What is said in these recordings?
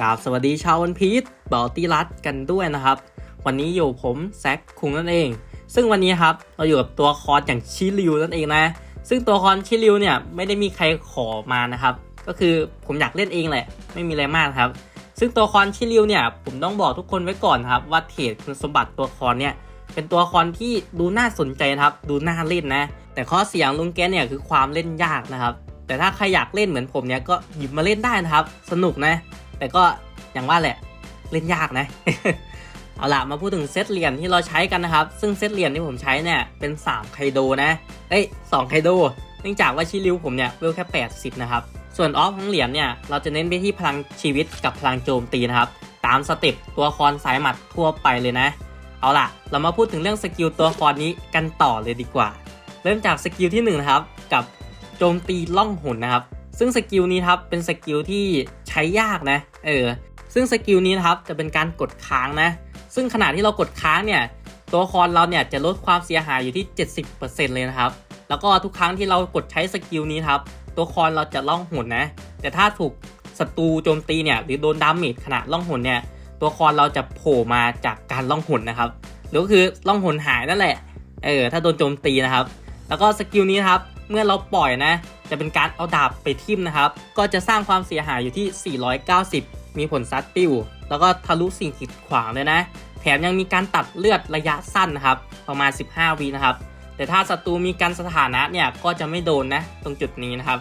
กราบสวัสดีชาววันพีชบอลตี้รัดกันด้วยนะครับ วันนี้อยู่ผมแซคคุงนั่นเอง ซึ่งวันนี้ครับเราอยู่กับตัวคอนอย่างชิริวนั่นเองนะ ซึ่งตัวละครชิริวเนี่ยไม่ได้มีใครขอมานะครับ ก็คือผมอยากเล่นเองแหละ ไม่มีอะไรมากครับ ซึ่งตัวละครชิริวเนี่ยผมต้องบอกทุกคนไว้ก่อนครับ ว่าเทรดคุณสมบัติตัวละครเนี่ยเป็นตัวละครที่ดูน่าสนใจครับ ดูน่าเล่นนะ แต่ข้อเสียงลุงแกเนี่ยคือความเล่นยากนะครับ แต่ถ้าใครอยากเล่นเหมือนผมเนี่ยก็หยิบมาเล่นได้นะครับ สนุกนะ แต่ก็อย่างว่าแหละเล่นยากนะ เอาล่ะมาพูดถึงเซตเหรียญที่เราใช้กันนะครับ ซึ่งเซตเหรียญที่ผมใช้เนี่ยเป็น 3 ไคโดนะเอ้ย2ไคโดเนื่องจากว่าชิริวผมเนี่ยเวลแค่ 80 นะครับ ส่วนออฟของเหรียญเนี่ยเราจะเน้นไปที่พลังชีวิตกับพลังโจมตีนะครับ ตามสเต็ปตัวละครสายหมัดทั่วไปเลยนะ เอาล่ะ เรามาพูดถึงเรื่องสกิลตัวครนี้กันต่อเลยดีกว่า เริ่มจากสกิลที่1นะครับกับโจมตีล่องหนนะครับ ซึ่งสกิลนี้ครับเป็นสกิลที่ใช้ยากนะ เออซึ่งสกิลนี้นะครับจะเป็นการกดค้างนะ ซึ่งขณะที่เรากดค้างเนี่ยตัวละครเราเนี่ยจะลดความเสียหายอยู่ที่ 70%เลยนะครับ แล้วก็ทุกครั้งที่เรากดใช้สกิลนี้ครับ ตัวละครเราจะล่องหนนะ แต่ถ้าถูกศัตรูโจมตีเนี่ยหรือโดนดาเมจขณะล่องหนเนี่ยตัวละครเราจะโผล่มาจากการล่องหนนะครับ หรือก็คือล่องหนหายนั่นแหละ เออถ้าโดนโจมตีนะครับ แล้วก็สกิลนี้ครับ เมื่อเราปล่อยนะ จะเป็นการเอาดาบไปทิ่มนะครับ ก็จะสร้างความเสียหายอยู่ที่ 490 มีผลซัดปิวแล้วก็ทะลุสิ่งกีดขวางเลยนะ แถมยังมีการตัดเลือดระยะสั้นนะครับ ประมาณ 15วินะครับ แต่ถ้าศัตรูมีการสถานะเนี่ยก็จะไม่โดนนะ ตรงจุดนี้นะครับ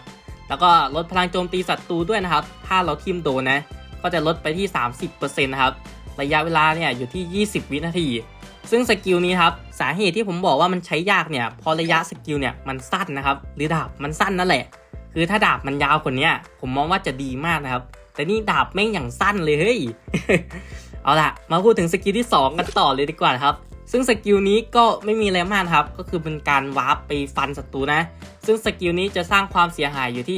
แล้วก็ลดพลังโจมตีศัตรูด้วยนะครับ ถ้าเราทิ่มโดนนะ ก็จะลดไปที่ 30%นะครับ ระยะเวลาเนี่ยอยู่ที่ 20 วินาที ซึ่งสกิลนี้ครับสาเหตุที่ผมบอกว่ามันใช้ยากเนี่ยเพอระยะสกิลเนี่ยมันสั้นนะครับหรือดาบมันสั้นนั่นแหละ คือถ้าดาบมันยาวกว่านี้ผมมองว่าจะดีมากนะครับ แต่นี่ดาบแม่งอย่างสั้นเลยเฮ้ยเอาล่ะ มาพูดถึงสกิลที่ 2 กันต่อเลยดีกว่าครับ ซึ่งสกิลนี้ก็ไม่มีอะไรมากครับ ก็คือเป็นการวาร์ปไปฟันศัตรูนะ ซึ่งสกิลนี้จะสร้างความเสียหายอยู่ที่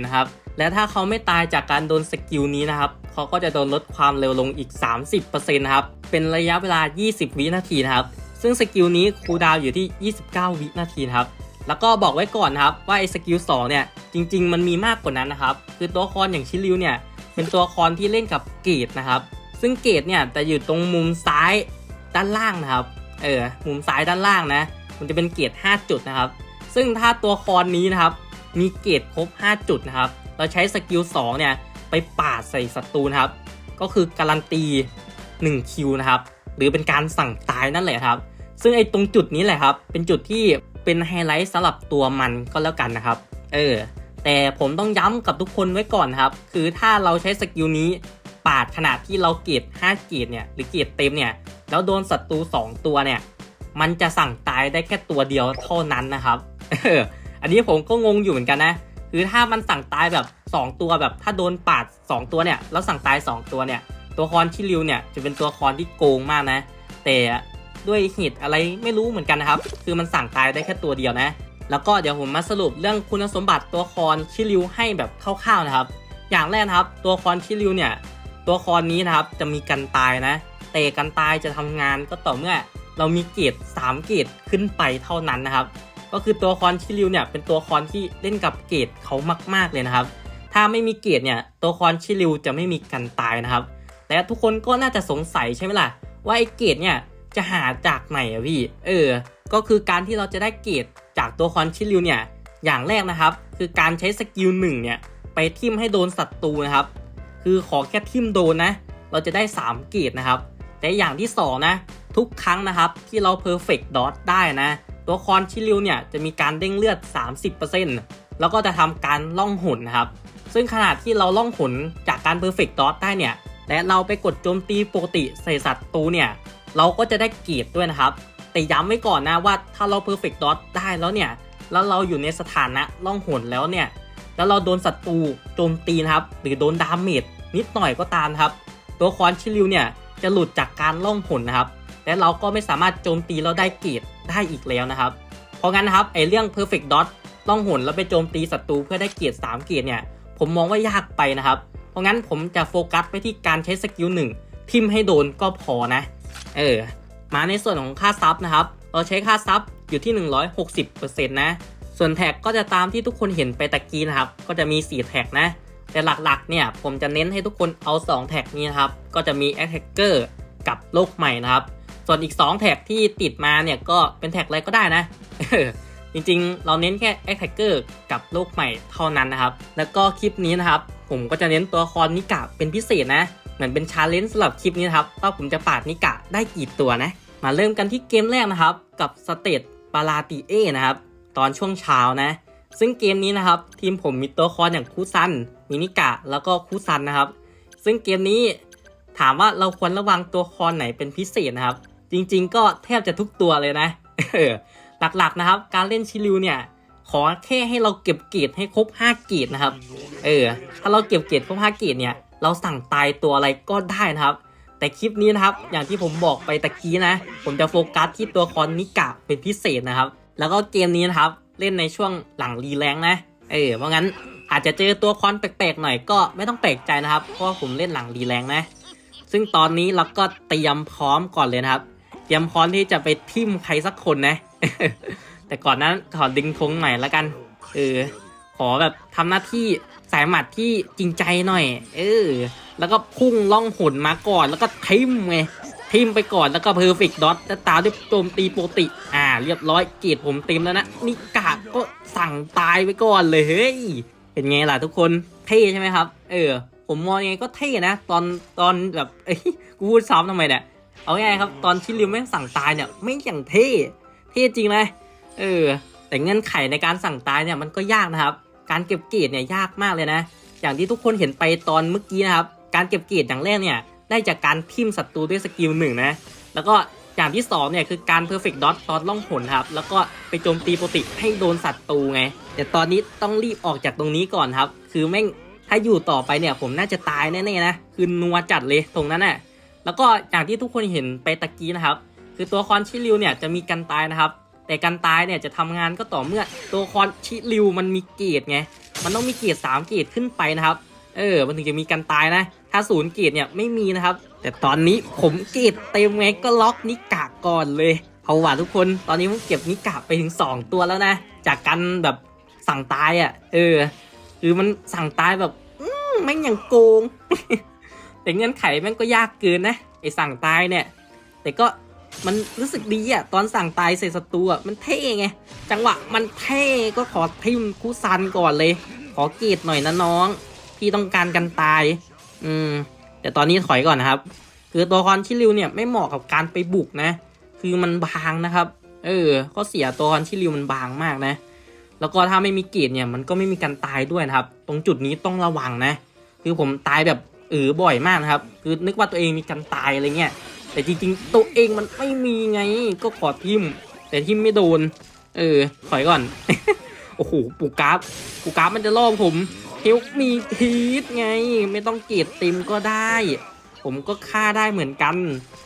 754 นะครับ และถ้าเขาไม่ตายจากการโดนสกิลนี้นะครับ เขาก็จะโดนลดความเร็วลงอีก 30%นะครับ เป็นระยะเวลา 20 วินาทีนะครับ ซึ่งสกิลนี้คูลดาวอยู่ที่ 29 วินาทีครับ แล้วก็บอกไว้ก่อนนะครับว่าไอ้สกิล2เนี่ยจริง ๆ มันมีมากกว่านั้นนะครับ คือตัวละครอย่างชิริวเนี่ยเป็นตัวละครที่เล่นกับเกตนะครับ ซึ่งเกตเนี่ยจะอยู่ตรงมุมซ้าย ด้านล่างนะครับ เออ มุมซ้ายด้านล่างนะ มันจะเป็นเกต5จุดนะครับ ซึ่งถ้าตัวครนี้นะครับ มีเกตครบ 5 จุดนะครับ เราใช้สกิล2เนี่ย ไปปาดใส่ศัตรูนะครับ ก็คือการันตี1คิวนะครับ หรือเป็นการสั่งตายนั่นแหละครับ ซึ่งไอ้ตรงจุดนี้แหละครับ เป็นจุดที่เป็นไฮไลท์สำหรับตัวมันก็แล้วกันนะครับ เออ แต่ผมต้องย้ำกับทุกคนไว้ก่อนนครับ คือถ้าเราใช้สกิลนี้ ปาดขนาดที่เราเกรด5เกรดเนี่ยหรือเกรดเต็มเนี่ยแล้วโดนศัตรู2 ตัวเนี่ย มันจะสั่งตายได้แค่ตัวเดียวเท่านั้นนะครับอันนี้ผมก็งงอยู่เหมือนกันนะคือถ้ามันสั่งตายแบบ 2 ตัวแบบถ้าโดนปาด 2 ตัวเนี่ยแล้วสั่งตาย 2 ตัวเนี่ย ตัวครที่ริวเนี่ยจะเป็นตัวละครที่โกงมากนะ แต่ด้วยเหตุอะไรไม่รู้เหมือนกันนะครับ คือมันสั่งตายได้แค่ตัวเดียวนะ แล้วก็เดี๋ยวผมมาสรุปเรื่องคุณสมบัติตัวละครชิริวให้แบบคร่าวๆนะครับ อย่างแรกนะครับ ตัวละครชิริวเนี่ย ตัวครนี้นะครับจะมีกันตายนะแต่กันตายจะทำงานก็ต่อเมื่อเรามีเกรด3เกรดขึ้นไปเท่านั้นนะครับ ก็คือตัวละครชิริวเนี่ยเป็นตัวละครที่เล่นกับเกรดเขามาก ๆเลยนะครับ ถ้าไม่มีเกรดเนี่ยตัวละครชิริวจะไม่มีกันตายนะครับแต่ทุกคนก็น่าจะสงสัยใช่ไหมล่ะว่าไอ้เกรดเนี่ยจะหาจากไหนอะพี่ เออ ก็คือการที่เราจะได้เกรดจากตัวละครชิริวเนี่ยอย่างแรกนะครับ คือการใช้สกิลหนึ่งเนี่ยไปทิมให้โดนศัตรูนะครับ คือขอแค่ทิมโดนนะ เราจะได้ 3 เกรดนะครับ แต่อย่างที่ 2 นะ ทุกครั้งนะครับที่เรา perfect dot ได้นะ ตัวละครชิริวเนี่ยจะมีการเด้งเลือด 30%แล้วก็จะทำการล่องหนนะครับ ซึ่งขนาดที่เราล่องหนจากการ perfect dot ได้เนี่ย และเราไปกดโจมตีปกติใส่ศัตรูเนี่ย เราก็จะได้เกรติด้วยนะครับ แต่ย้ำไว้ก่อนนะว่าถ้าเรา perfect dot ได้แล้วเนี่ย แล้วเราอยู่ในสถานะล่องหนแล้วเนี่ยแล้วเราโดนศัตรูโจมตีนะครับ หรือโดนดาเมจ นิดหน่อยก็ตามครับ ตัวละครชิริวเนี่ยจะหลุดจากการล่องหนนะครับ และเราก็ไม่สามารถโจมตีแล้วได้เกรดได้อีกแล้วนะครับ เพราะงั้นนะครับไอเรื่อง perfect dot ล่องหนแล้วไปโจมตีศัตรูเพื่อได้เกรด3เกรดเนี่ยผมมองว่ายากไปนะครับ เพราะงั้นผมจะโฟกัสไปที่การใช้สกิลหนึ่งทิมให้โดนก็พอนะ เออ มาในส่วนของค่าซับนะครับ เราใช้ค่าซับอยู่ที่ 160%นะ ส่วนแท็กก็จะตามที่ทุกคนเห็นไปตะกี้นะครับ ก็จะมี 4 แท็กนะ แต่หลักๆเนี่ยผมจะเน้นให้ทุกคนเอา 2 แท็กนี้นะครับ ก็จะมี Attacker กับโลกใหม่นะครับ ส่วนอีก 2 แท็กที่ติดมาเนี่ยก็เป็นแท็กอะไรก็ได้นะ จริงๆ เราเน้นแค่ Attacker กับโลกใหม่เท่านั้นนะครับ แล้วก็คลิปนี้นะครับ ผมก็จะเน้นตัวครนิกะเป็นพิเศษนะ เหมือนเป็นชาเลนจ์สำหรับคลิปนี้นครับว่าผมจะปาดนิกะได้กี่ตัวนะ มาเริ่มกันที่เกมแรกนะครับ กับสเตตปาราติเอนะครับ ตอนช่วงเช้านะ ซึ่งเกมนี้นะครับ ทีมผมมีตัวละครอย่างคูซันมินิกะแล้วก็คูซันนะครับ ซึ่งเกมนี้ถามว่าเราควรระวังตัวละครไหนเป็นพิเศษนะครับ จริงๆ ก็แทบจะทุกตัวเลยนะหลักๆนะครับ การเล่นชิลิวเนี่ยขอแค่ให้เราเก็บเกรดให้ครบ 5 เกรดนะครับ เออ ถ้าเราเก็บเกรดครบ 5 เกรดเนี่ย เราสั่งตายตัวอะไรก็ได้นะครับ แต่คลิปนี้นะครับ อย่างที่ผมบอกไปตะกี้นะ ผมจะโฟกัสที่ตัวละครนิกะเป็นพิเศษนะครับ แล้วก็เกมนี้นะครับ เล่นในช่วงหลังรีแรงนะ เออ เพราะงั้นอาจจะเจอตัวละครแปลกๆหน่อยก็ไม่ต้องแปลกใจนะครับ เพราะว่าผมเล่นหลังรีแรงนะ ซึ่งตอนนี้เราก็เตรียมพร้อมก่อนเลยนะครับ เตรียมพร้อมที่จะไปทิมใครสักคนนะ แต่ก่อนนั้นขอดึงธงหน่อยละกัน เออ ขอแบบทำหน้าที่สายหมัดที่จริงใจหน่อย เออ แล้วก็พุ่งล่องหนมาก่อนแล้วก็ทิมไง ทิมไปก่อนแล้วก็เพอร์เฟกต์ดอทแล้วตามด้วยโจมตีโปรติ อ่า เรียบร้อยเกียรติผมเต็มแล้วนะนิกาก็สั่งตายไปก่อนเลยเฮ้ยเป็นไงล่ะทุกคนเท่ใช่ไหมครับ เออ ผมมองยังไงก็เท่นะ ตอนตอนแบบเอ้ยกูพูดซ้ำทำไมเนี่ยเอาง่ายครับตอนที่ริวแม่งสั่งตายเนี่ยไม่อย่างเท่เท่จริงนะเออ แต่เงื่อนไขในการสั่งตายเนี่ยมันก็ยากนะครับ การเก็บเกียรดเนี่ยยากมากเลยนะ อย่างที่ทุกคนเห็นไปตอนเมื่อกี้นะครับ การเก็บเกียรดอย่างแรกเนี่ย ได้จากการทิมศัตรูด้วยสกิลหนึ่งนะ แล้วก็อย่างที่สองเนี่ยคือการ perfect dot ตอนล่องหนครับ แล้วก็ไปโจมตีปกติให้โดนศัตรูไง แต่ตอนนี้ต้องรีบออกจากตรงนี้ก่อนครับ คือแม่งถ้าอยู่ต่อไปเนี่ยผมน่าจะตายแน่ๆนะ คือนัวจัดเลยตรงนั้นน่ะ แล้วก็อย่างที่ทุกคนเห็นไปตะกี้นะครับ คือตัวคอนชิริวเนี่ยจะมีกันตายนะครับ แต่การตายเนี่ยจะทำงานก็ต่อเมื่อตัวคอนชิริวมันมีเกรดไง มันต้องมีเกรด3เกรดขึ้นไปนะครับ เออ มันถึงจะมีการตายนะ ถ้าศูนย์เกรดเนี่ยไม่มีนะครับ แต่ตอนนี้ผมเกรดเต็มไงก็ล็อกนิกะก่อนเลย เอาว่ะทุกคนตอนนี้ผมเก็บนิกะไปถึง 2 ตัวแล้วนะ จากการแบบสั่งตายอะ่ะ เออคือมันสั่งตายแบบอืมแม่งอย่างโกง แต่เงื่อนไขแม่งก็ยากเกินนะไอสั่งตายเนี่ย แต่ก็มันรู้สึกดีอะตอนสั่งตายใส่ศัตรูอะมันเท่ไง จังหวะมันเท่ก็ขอทิมคูซันก่อนเลย ขอเกรดหน่อยนะน้อง พี่ต้องการกันตาย อืม แต่ตอนนี้ถอยก่อนนะครับ คือตัวละคอนชิริวเนี่ยไม่เหมาะกับการไปบุกนะ คือมันบางนะครับ เออข้อเสียตัวละคอนชิริวมันบางมากนะ แล้วก็ถ้าไม่มีเกรดเนี่ยมันก็ไม่มีการตายด้วยนะครับ ตรงจุดนี้ต้องระวังนะ คือผมตายแบบเออบ่อยมากนะครับ คือนึกว่าตัวเองมีการตายอะไรเงี้ย แต่จริงๆ ตัวเองมันไม่มีไง ก็ขอทิม แต่ทิมไม่โดน เออ ถอยก่อน โอ้โห ปูกราฟปูกราฟมันจะล่อผม เฮลมีทีสไง ไม่ต้องเกรดต็มก็ได้ ผมก็ฆ่าได้เหมือนกัน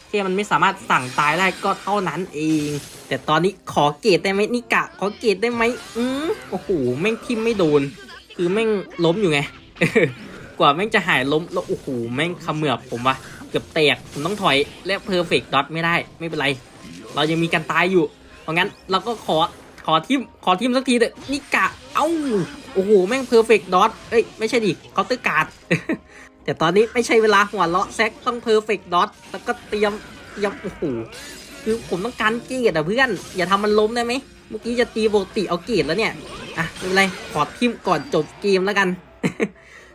แค่มันไม่สามารถสั่งตายได้ก็เท่านั้นเอง แต่ตอนนี้ขอเกรดได้ไหมนิกะ ขอเกรดได้ไหมอืมโอ้โหแม่งทิมไม่โดน คือแม่งล้มอยู่ไง กว่าแม่งจะหายล้มแล้วโอ้โหแม่งขมือบผมวะเกือบแตกผมต้องถอยและเพอร์เฟกต์ดอทไม่ได้ไม่เป็นไร เรายังมีการตายอยู่ เพราะงั้นเราก็ขอ อทิมขอทิมสักทีเถอะนิกะ เอ้า โอ้โห แม่งเพอร์เฟกต์ดอทเอ้ย ไม่ใช่ดิเคาน์เตอร์การ์ดแต่ตอนนี้ไม่ใช่เวลาหัวเราะแซกต้องเพอร์เฟกต์ดอทแล้วก็เตรียมเตรียมโอ้โหคือผมต้องการเกรดอะเพื่อน อย่าทำมันล้มได้ไหมเมื่อกี้จะตีปกติเอาเกียรดแล้วเนี่ย อะไม่เป็นไรขอทิมก่อนจบเกมแล้วกัน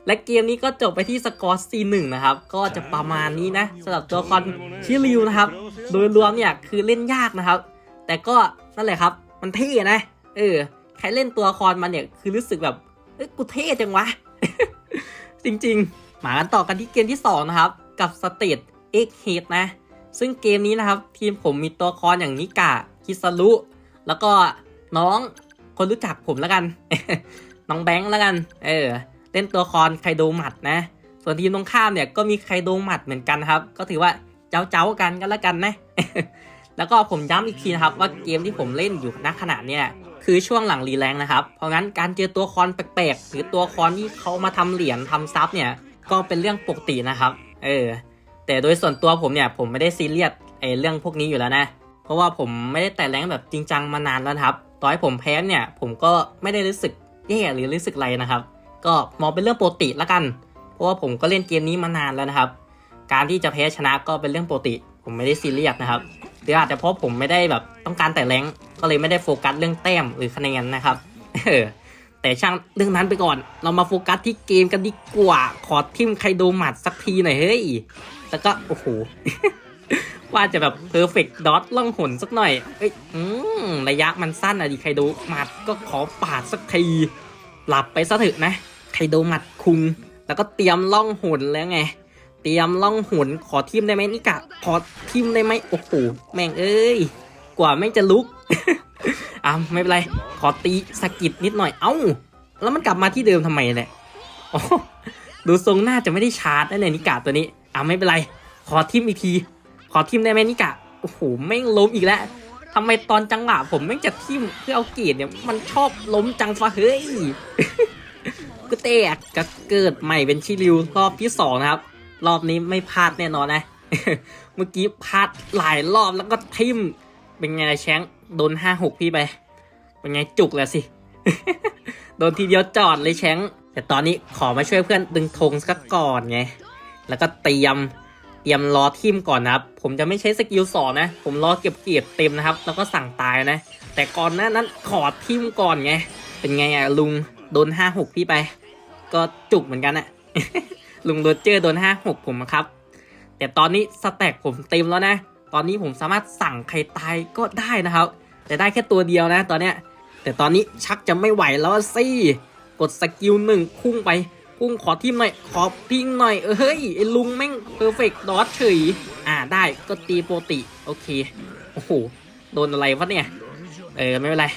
และเกมนี้ก็จบไปที่สกอร์ C1 นะครับ ก็จะประมาณนี้นะสำหรับตัวคอนชิริวนะครับ โดยรวมเนี่ยคือเล่นยากนะครับ แต่ก็นั่นแหละครับ มันเท่นะ เออ ใครเล่นตัวละครมันเนี่ยคือรู้สึกแบบ เอ้ยกูเท่จังวะ จริงๆ มากันต่อกันที่เกมที่ 2 นะครับ กับ State X Head นะ ซึ่งเกมนี้นะครับ ทีมผมมีตัวละครอย่างนิกะคิซารุแล้วก็น้องคนรู้จักผมแล้วกัน น้องแบงค์แล้วกัน เออ เล่นตัวละครไคโดหมัดนะ ส่วนทีมตรงข้ามเนี่ยก็มีไคโดหมัดเหมือนกันครับ ก็ถือว่าเจ้าเจ้าๆกันก็แล้วกันนะ แล้วก็ผมย้ำอีกทีนะครับว่าเกมที่ผมเล่นอยู่ณขณะเนี่ยคือช่วงหลังรีแรงนะครับ เพราะงั้นการเจอตัวละครแปลกๆ หรือตัวละครที่เขามาทำเหรียญทำซับเนี่ย ก็เป็นเรื่องปกตินะครับ เออ แต่โดยส่วนตัวผมเนี่ยผมไม่ได้ซีเรียสไอ้เรื่องพวกนี้อยู่แล้วนะ เพราะว่าผมไม่ได้แต่แรงแบบจริงจังมานานแล้วครับ ต่อให้ผมแพ้เนี่ย ผมก็ไม่ได้รู้สึกแย่หรือรู้สึกอะไรนะครับ ก็มองเป็นเรื่องปกติละกัน เพราะว่าผมก็เล่นเกมนี้มานานแล้วนะครับ การที่จะแพ้ชนะก็เป็นเรื่องปกติ ผมไม่ได้ซีเรียสนะครับ หรืออาจจะเพราะผมไม่ได้แบบต้องการแต่แรงก็เลยไม่ได้โฟกัสเรื่องแต้มหรือคะแนนนะครับเออแต่ช่างเรื่องนั้นไปก่อน เรามาโฟกัสที่เกมกันดีกว่า ขอทิมใครโดหมัดสักทีหน่อยเฮ้ย แล้วก็โอ้โห ว่าจะแบบเพอร์เฟกต์ดอทล่องหนสักหน่อยเอ้ยอืมระยะมันสั้นอะดิใครดูหมัดก็ขอปาดสักที หลับไปซะเถอะนะใครดูหมัดคุง แล้วก็เตรียมล่องหนแล้วไง เตรียมล่องหุนขอทิมได้ไหมนี่กะขอทิมได้ไหมโอ้โหแม่งเอ้ย กว่าแม่งจะลุกอะไม่เป็นไร ขอตีสกิดนิดหน่อยเอ้า แล้วมันกลับมาที่เดิมทำไมเนี่ยโอ้ดูทรงหน่าจะไม่ได้ชาร์จนั่นเลยนิกะตัวนี้อะไม่เป็นไร ขอทิมอีกที ขอทิมได้ไหมนิกะโอ้โหแม่งล้มอีกแล้วทำไมตอนจังหวะผมแม่งจะทิมเพื่อเอาเกียรเนี่ยมันชอบล้มจังฟะเฮ้ยก็เตะก็เกิดใหม่เป็นชิริวรอบที่สองนะครับ รอบนี้ไม่พลาดแน่นอนนะ เมื่อกี้พลาดหลายรอบแล้วก็ทิมเป็นไงแชงโดนห้าหกพี่ไป เป็นไงจุกแล้วสิ โดนทีเดียวจอดเลยแชงแต่ตอนนี้ขอมาช่วยเพื่อนดึงธงสักก่อนไง แล้วก็เตรียมเตรียมรอทิมก่อนนะครับ ผมจะไม่ใช้สกิลสองนะ ผมรอเก็บเกียรติเต็มนะครับ แล้วก็สั่งตายนะ แต่ก่อนหน้านั้นขอทิมก่อนไง เป็นไงอะลุง โดนห้าหกพี่ไป ก็จุกเหมือนกันอะ ลุงโรเจอร์โดนห้าหกผมอะครับ แต่ตอนนี้สแต็กผมเต็มแล้วนะ ตอนนี้ผมสามารถสั่งใครตายก็ได้นะครับ แต่ได้แค่ตัวเดียวนะตอนเนี้ย แต่ตอนนี้ชักจะไม่ไหวแล้วสิกดสกิลหนึ่งพุ่งไปพุ่งขอทิมหน่อยขอพิงหน่อยเออเฮ้ยไอ้ลุงแม่งเพอร์เฟกต์ดอทเฉยอ่าได้ก็ตีโปรติโอเคโอ้โหโดนอะไรวะเนี่ยเออไม่เป็นไร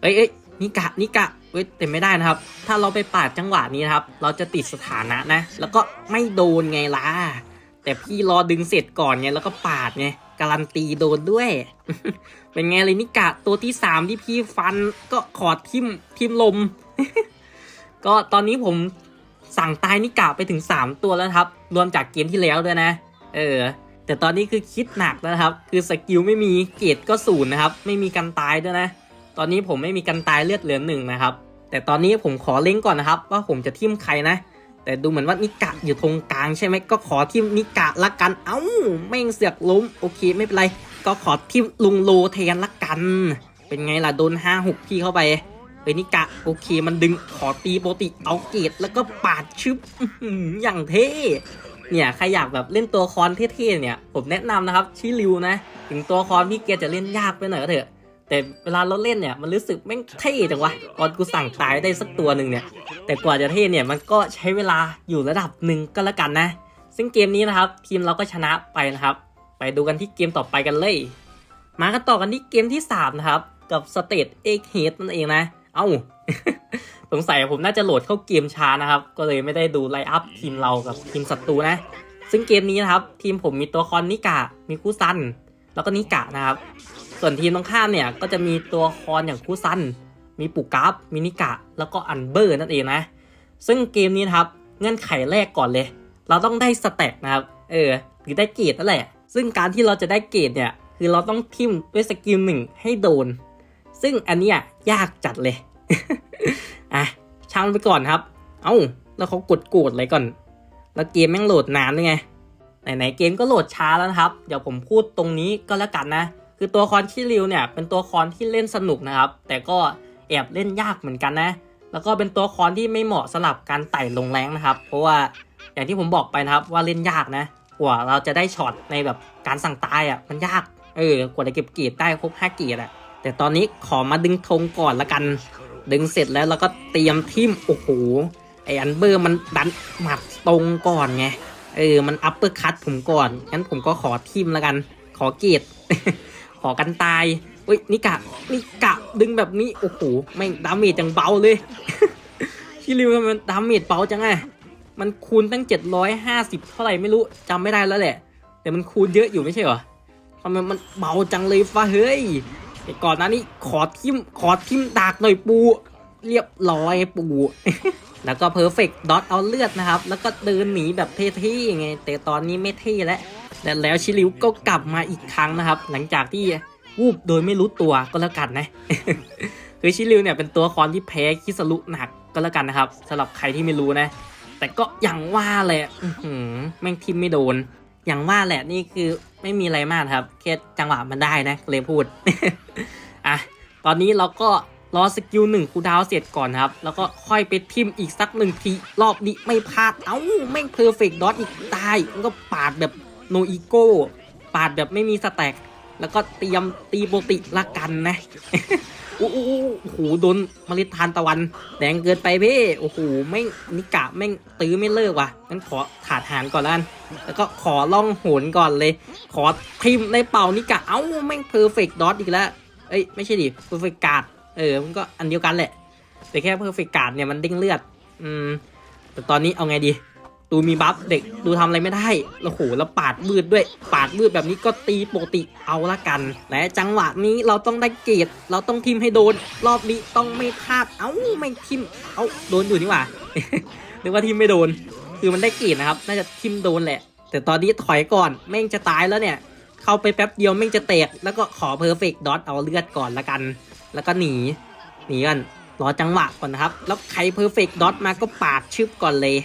เอ้ยเอ้ยนิกะนิกะ เว้ยแต่ไม่ได้นะครับ ถ้าเราไปปาดจังหวะนี้นะครับ เราจะติดสถานะนะ แล้วก็ไม่โดนไงล่ะ แต่พี่รอดึงเสร็จก่อนไงแล้วก็ปาดไงการันตีโดนด้วย เป็นไงเลยนิกะตัวที่สามที่พี่ฟันก็ขอทิมทิมลม ก็ตอนนี้ผมสั่งตายนิกะไปถึง3ตัวแล้วครับ รวมจากเกมที่แล้วด้วยนะ เออ แต่ตอนนี้คือคิดหนักแล้วนะครับ คือสกิลไม่มีเกรดก็ศูนย์นะครับ ไม่มีกันตายด้วยนะ ตอนนี้ผมไม่มีกันตายเลือดเหลือหนึ่งนะครับ แต่ตอนนี้ผมขอเล้งก่อนนะครับ ว่าผมจะทิมใครนะ แต่ดูเหมือนว่านิกะอยู่ตรงกลางใช่ไหมก็ขอทิมนิกะละกัน เอ้าแม่งเสือกล้มโอเคไม่เป็นไร ก็ขอทิมลุงโลแทนละกัน เป็นไงล่ะโดนห้าหกพี่เข้าไปเอ้ยนิกะโอเคมันดึงขอตีโปรติเอาเกตแล้วก็ปาดชึบอย่างเท่เนี่ยใครอยากแบบเล่นตัวคอนเท่ๆเนี่ย ผมแนะนำนะครับชิริวนะ ถึงตัวคอนพี่เกียร์จะเล่นยากไปหน่อยก็เถอะ แต่เวลาเราเล่นเนี่ยมันรู้สึกแม่งเท่จังวะตอนกูสั่งตายได้สักตัวหนึ่งเนี่ย แต่กว่าจะเท่เนี่ยมันก็ใช้เวลาอยู่ระดับหนึ่งก็แล้วกันนะ ซึ่งเกมนี้นะครับ ทีมเราก็ชนะไปนะครับ ไปดูกันที่เกมต่อไปกันเลย มากันต่อกันที่เกมที่ 3 นะครับ กับสเต e เอ็กเฮดนั่นเองนะ เอ้าสงสัยผมน่าจะโหลดเข้าเกมช้านะครับ ก็เลยไม่ได้ดูไลน์อัพทีมเรากับทีมศัตรูนะ ซึ่งเกมนี้นะครับ ทีมผมมีตัวคอนนิกะมีคูซัน แล้วก็นิกะนะครับ ส่วนทีมตรงข้ามเนี่ยก็จะมีตัวคอนอย่างคูซัน มีปูกราฟมีนิกะ แล้วก็อันเบอร์นั่นเองนะ ซึ่งเกมนี้นะครับเงื่อนไขแรกก่อนเลย เราต้องได้สแต็กนะครับ เออหรือได้เกรดนั่นแหละ ซึ่งการที่เราจะได้เกรดเนี่ยคือเราต้องทิมด้วยสกิลหนึ่งให้โดน ซึ่งอันเนี้ยยากจัดเลย อะช่างมันไปก่อนครับ เอ้าแล้วเขากดโกรธอะไรก่อน แล้วเกมแม่งโหลดนานด้วยไงไหนๆเกมก็โหลดช้าแล้วนะครับ เดี๋ยวผมพูดตรงนี้ก็แล้วกันนะ คือตัวคอนชิริวเนี่ยเป็นตัวคอนที่เล่นสนุกนะครับ แต่ก็แอบเล่นยากเหมือนกันนะ แล้วก็เป็นตัวคอนที่ไม่เหมาะสำหรับการไต่ลงแรงนะครับ เพราะว่าอย่างที่ผมบอกไปนะครับว่าเล่นยากนะ กว่าเราจะได้ช็อตในแบบการสั่งตายอะมันยากเออกว่าจะเก็บเกียร์ได้ครบ5เกียรติอะแต่ตอนนี้ขอมาดึงธงก่อนละกัน ดึงเสร็จแล้วเราก็เตรียมทิมโอ้โหไออันเบอร์มันดันหมัดตรงก่อนไงเออมันอัปเปอร์คัตผมก่อนงั้นผมก็ขอทิมล้วกัน ขอเกีย รติขอกันตายเฮ้ยนิกะนิกะดึงแบบนี้โอ้โหไม่ดาเมจจังเบาเลยชิลิวมันดาเมจเบาจังไงมันคูณตั้ง 750 เท่าไหร่ไม่รู้จำไม่ได้แล้วแหละ แต่มันคูณเยอะอยู่ไม่ใช่เหรอทำไมมันเบาจังเลยฟ้าเฮ้ยก่อนหน้านี้ขอทิมขอทิมดากหน่อยปู เรียบร้อยปูแล้วก็เพอร์เฟกต์ดอทเอาเลือดนะครับ แล้วก็เดินหนีแบบเท่ๆไง แต่ตอนนี้ไม่เท่แล้วและแล้วชิลิวก็กลับมาอีกครั้งนะครับ หลังจากที่วูบโดยไม่รู้ตัวก็แล้วกันนะ คือชิลิวเนี่ยเป็นตัวคอนที่แพ้คิสรุหนักก็แล้วกันนะครับสำหรับใครที่ไม่รู้นะ แต่ก็อย่างว่าแหละแม่งทิมไม่โดน อย่างว่าแหละนี่คือไม่มีอะไรมากครับแค่จังหวะมันได้นะเลยพูดอะตอนนี้เราก็ รอสกิลหนึ่งคูดาวเสร็จก่อนครับ แล้วก็ค่อยไปทิมอีกสักหนึ่งทีรอบนี้ไม่พลาด เอ้าแม่งเพอร์เฟกต์ดอทอีกตายมันก็ปาดแบบโนอีโก้ปาดแบบไม่มีสแต็กแล้วก็เตรียมตีปกติละกันนะโอ้โหโหโดนมล็ดทานตะวัน แดงเกินไปเพ่โอ้โหแม่งนิกะแม่งตื้อไม่เลิกว่ะงั้นขอถาดหารก่อนแล้วกันแล้วก็ขอล่องโหนก่อนเลย ขอทิมในเป่านิกะเอ้าแม่งเพอร์เฟกต์ดอทอีกแล้วเอ้ยไม่ใช่ดิเพอร์เฟกต์การ์ด เออ มันก็อันเดียวกันแหละ แต่แค่เพอร์เฟกต์การ์ดเนี่ยมันเด้งเลือด อืม แต่ตอนนี้เอาไงดี ดูมีบัฟเด็กดูทำอะไรไม่ได้ แล้วโหแล้วปาดมืดด้วย ปาดมืดแบบนี้ก็ตีปกติเอาละกัน และจังหวะนี้เราต้องได้เกตเราต้องทิมให้โดน รอบนี้ต้องไม่พลาด เอ้าไม่ทิม เอ้าโดนอยู่นี่หว่านึกว่าทิมไม่โดน คือมันได้เกตนะครับ น่าจะทิมโดนแหละ แต่ตอนนี้ถอยก่อน แม่งจะตายแล้วเนี่ย เข้าไปแป๊บเดียวแม่งจะแตกแล้วก็ขอเพอร์เฟกต์ดอทเอาเลือดก่อนละกัน แล้วก็หนีหนีกันรอจังหวะก่อนนะครับ แล้วใครเพอร์เฟกต์ดอทมาก็ปาดชึบก่อนเลย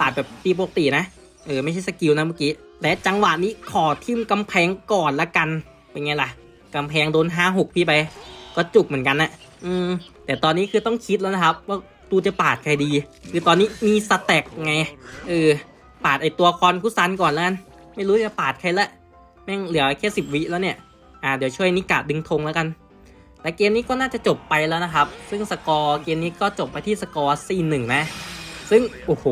ปาดแบบตีปกตินะ เออ ไม่ใช่สกิลนะเมื่อกี้แต่จังหวะนี้ขอทิมกำแพงก่อนละกัน เป็นไงล่ะกำแพงโดนห้าหกพี่ไป ก็จุกเหมือนกันนะอืม แต่ตอนนี้คือต้องคิดแล้วนะครับ ว่าตูจะปาดใครดี คือตอนนี้มีสแต็กไง เออ ปาดไอตัวคอนคุซันก่อนแล้วกัน ไม่รู้จะปาดใครละ แม่งเหลือแค่สิบวิแล้วเนี่ย อ่า เดี๋ยวช่วยนิกาดึงธงแล้วกัน และเกมนี้ก็น่าจะจบไปแล้วนะครับ ซึ่งสกอร์เกมนี้ก็จบไปที่สกอร์ 4-1 นะ ซึ่ง โอ้โห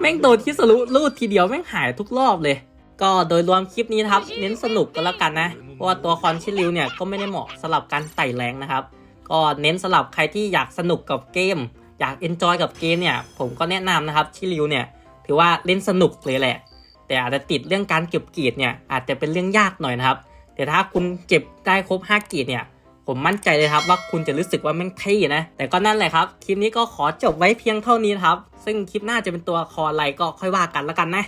แม่งโดนที่สรุลูดทีเดียวแม่งหายทุกรอบเลย ก็โดยรวมคลิปนี้ครับ เน้นสนุกก็แล้วกันนะ เพราะว่าตัวคอนชิลิวเนี่ยก็ไม่ได้เหมาะสำหรับการไต่แรงนะครับ ก็เน้นสำหรับใครที่อยากสนุกกับเกม อยากเอนจอยกับเกมเนี่ย ผมก็แนะนำนะครับชิลิวเนี่ย ถือว่าเล่นสนุกเลยแหละ แต่อาจจะติดเรื่องการเก็บกียรติเนี่ยอาจจะเป็นเรื่องยากหน่อยนะครับ แต่ถ้าคุณเก็บได้ครบ5กีดเนี่ย ผมมั่นใจเลยครับว่าคุณจะรู้สึกว่าแม่งเท่นะ แต่ก็นั่นแหละครับ คลิปนี้ก็ขอจบไว้เพียงเท่านี้ครับ ซึ่งคลิปหน้าจะเป็นตัวคออะไรก็ค่อยว่ากันแล้วกันนะ